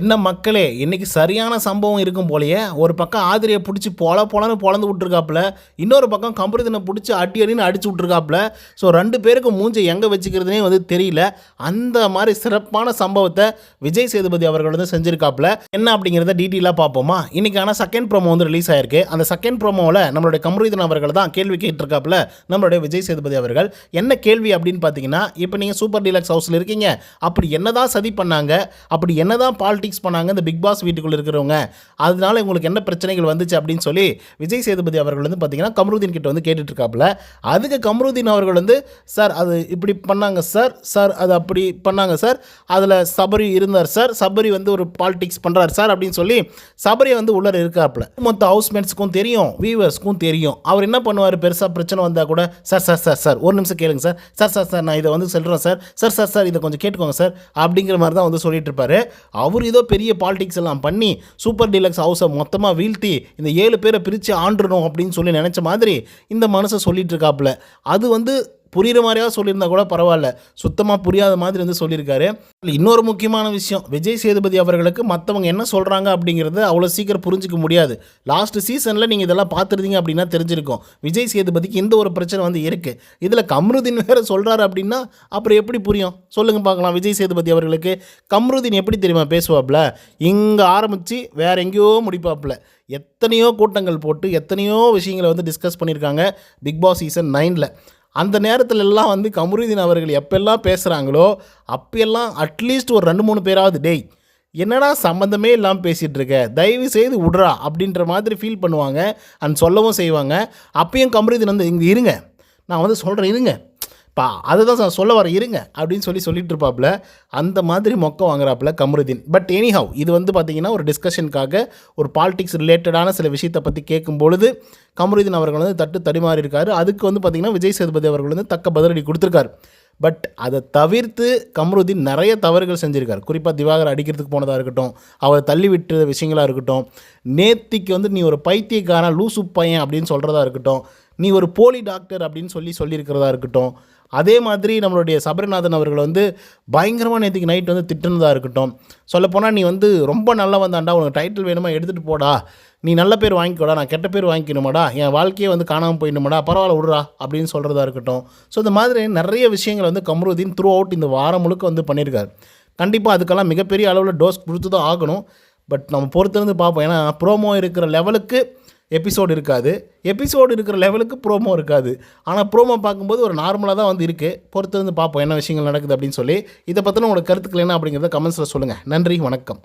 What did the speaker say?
என்ன மக்களே இன்னைக்கு சரியான சம்பவம் இருக்கும் போலயே ஒரு பக்கம் ஆதிரியை பிடிச்சி பொல பொலன்னு பொழந்து விட்ருக்காப்புல இன்னொரு பக்கம் கம்பரிதனை பிடிச்சி அடி அடின்னு அடிச்சு விட்ருக்காப்புல ஸோ ரெண்டு பேருக்கு மூஞ்சை எங்கே வச்சுக்கிறதுனே வந்து தெரியல. அந்த மாதிரி சிறப்பான சம்பவத்தை விஜய் சேதுபதி அவர்கள் வந்து செஞ்சிருக்காப்புல. என்ன அப்படிங்கிறத டீட்டெயிலாக பார்ப்போமா? இன்னைக்கான செகண்ட் ப்ரோமோ வந்து ரிலீஸ் ஆயிருக்கு. அந்த செகண்ட் ப்ரோமோவில் நம்மளுடைய கமருதீன் அவர்கள் தான் கேள்வி கேட்டிருக்காப்புல நம்மளுடைய விஜய் சேதுபதி அவர்கள். என்ன கேள்வி அப்படின்னு பார்த்தீங்கன்னா இப்போ நீங்கள் சூப்பர் டீலக்ஸ் ஹவுஸில் இருக்கீங்க. அப்படி என்னதான் சதி பண்ணாங்க அப்படி என்னதான் பாலிடிக்ஸ் பண்ணாங்க இந்த பிக் பாஸ் வீட்டுக்குள்ளே இருக்கிறவங்க. அதனால உங்களுக்கு என்ன பிரச்சனைகள் வந்துச்சு அப்படின்னு சொல்லி விஜய் சேதுபதி அவர்கள் வந்து பார்த்தீங்கன்னா கமருதீன் கிட்ட வந்து கேட்டுட்டு இருக்காப்புல அதுக்கு கமருதீன் அவர்கள் வந்து சார் அது இப்படி பண்ணாங்க சார் சார் அது அப்படி பண்ணாங்க சார். அதில் சபரி இருந்தார் சார். சபரி வந்து ஒரு பாலிடிக்ஸ் பண்ணுறார் சார் அப்படின்னு சொல்லி சபரி வந்து உள்ளே இருக்காப்புல. மொத்த ஹவுஸ்மேட்ஸ்க்கும் தெரியும் வியூவர்ஸ்க்கும் தெரியும். அவர் என்ன பண்ணுவார்? பெருசாக பிரச்சனை வந்தால் கூட சார் சார் சார் சார் ஒரு நிமிஷம் கேளுங்க சார். சார் சார் சார் நான் இதை வந்து சொல்கிறேன் சார். சார் சார் சார் இதை கொஞ்சம் கேட்டுக்கோங்க சார் அப்படிங்கிற மாதிரி தான் வந்து சொல்லிட்டு இருப்பாரு அவர் ஏதோ பெரிய பாலிடிக்ஸ் எல்லாம் பண்ணி சூப்பர் டீலக்ஸ் ஹவுஸை மொத்தமாக வீழ்த்தி இந்த ஏழு பேரை பிரித்து ஆண்டுறணும் அப்படின்னு சொல்லி நினச்ச மாதிரி இந்த மனசை சொல்லிட்டு இருக்காப்புல. அது வந்து புரிகிற மாதிரியாவது சொல்லியிருந்தா கூட பரவாயில்ல. சுத்தமாக புரியாத மாதிரி வந்து சொல்லியிருக்காரு. இன்னொரு முக்கியமான விஷயம் விஜய் சேதுபதி அவர்களுக்கு மற்றவங்க என்ன சொல்கிறாங்க அப்படிங்கிறது அவ்வளோ சீக்கிரம் புரிஞ்சிக்க முடியாது. லாஸ்ட் சீசனில் நீங்கள் இதெல்லாம் பார்த்துருந்தீங்க அப்படின்னா தெரிஞ்சிருக்கும். விஜய் சேதுபதிக்கு இந்த ஒரு பிரச்சனை வந்து இருக்குது இதில் கம்ருதீன் வேறு சொல்கிறாரு அப்படின்னா அப்புறம் எப்படி புரியும்? சொல்லுங்கள் பார்க்கலாம். விஜய் சேதுபதி அவர்களுக்கு கம்ருதீன் எப்படி தெரியுமா பேசுவாப்புல? இங்கே ஆரம்பித்து வேற எங்கேயோ முடிப்பாப்புல. எத்தனையோ கூட்டங்கள் போட்டு எத்தனையோ விஷயங்களை வந்து டிஸ்கஸ் பண்ணியிருக்காங்க. பிக் பாஸ் சீசன் நைனில் அந்த நேரத்தில் எல்லாம் வந்து கமருதீன் அவர்கள் எப்பெல்லாம் பேசுகிறாங்களோ அப்பெல்லாம் அட்லீஸ்ட் ஒரு ரெண்டு மூணு பேராவது டேய் என்னடா சம்மந்தமே இல்லாமல் பேசிகிட்டு இருக்க? தயவு செய்து விட்றா அப்படின்ற மாதிரி ஃபீல் பண்ணுவாங்க அண்ட் சொல்லவும் செய்வாங்க. அப்பயும் கமருதீன் வந்து இங்கே இருங்க. நான் வந்து சொல்கிறேன் இருங்க. பா அதுதான் சார் சொல்ல வர இருங்க அப்படின்னு சொல்லி சொல்லிட்டு இருப்பாப்புல அந்த மாதிரி மொக்க வாங்குறாப்புல கமருதீன். பட் எனிஹவ் இது வந்து பார்த்தீங்கன்னா ஒரு டிஸ்கஷனுக்காக ஒரு பாலிடிக்ஸ் ரிலேட்டடான சில விஷயத்தை பற்றி கேட்கும் பொழுது கமருதீன் அவர்கள் வந்து தட்டு தடுமாறி இருக்காரு அதுக்கு வந்து பார்த்திங்கன்னா விஜய் சேதுபதி அவர்கள் வந்து தக்க பதிலடி கொடுத்துருக்காரு. பட் அதை தவிர்த்து கமருதீன் நிறைய தவறுகள் செஞ்சுருக்கார். குறிப்பாக திவாகர் அடிக்கிறதுக்கு போனதாக இருக்கட்டும் அவரை தள்ளி விட்டுற விஷயங்களாக இருக்கட்டும் நேத்திக்கு வந்து நீ ஒரு பைத்தியக்காரன் லூசு பையன் அப்படின்னு சொல்கிறதா இருக்கட்டும் நீ ஒரு போலி டாக்டர் அப்படின்னு சொல்லி சொல்லியிருக்கிறதா இருக்கட்டும் அதே மாதிரி நம்மளுடைய சபரிநாதன் அவர்களை வந்து பயங்கரமாக நேற்றுக்கு நைட் வந்து திட்டுனதாக இருக்கட்டும். சொல்லப்போனால் நீ வந்து ரொம்ப நல்ல வந்தாண்டா உனக்கு டைட்டில் வேணுமா எடுத்துகிட்டு போடா. நீ நல்ல பேர் வாங்கிக்கோடா நான் கெட்ட பேர் வாங்கிக்கணுமாடா என் வாழ்க்கையே வந்து காணாமல் போயிடணுமாடா பரவாயில்ல விடுறா அப்படின்னு சொல்கிறதா இருக்கட்டும். ஸோ இந்த மாதிரி நிறைய விஷயங்கள் வந்து கமருதீன் த்ரூ அவுட் இந்த வாரம் முழுக்க வந்து பண்ணியிருக்காரு. கண்டிப்பாக அதுக்கெல்லாம் மிகப்பெரிய அளவில் டோஸ் கொடுத்து தான் ஆகணும். பட் நம்ம பொறுத்திருந்து பார்ப்போம். ஏன்னா ப்ரோமோ இருக்கிற லெவலுக்கு எபிசோடு இருக்காது. எபிசோடு இருக்கிற லெவலுக்கு ப்ரோமோ இருக்காது. ஆனால் ப்ரோமோ பார்க்கும்போது ஒரு நார்மலாக தான் வந்து இருக்குது பொறுத்திருந்து பார்ப்போம் என்ன விஷயங்கள் நடக்குது அப்படின்னு சொல்லி. இதை பற்றின உங்களுக்கு கருத்துக்கள் என்ன அப்படிங்கிறத கமெண்ட்ஸில் சொல்லுங்கள் நன்றி வணக்கம்.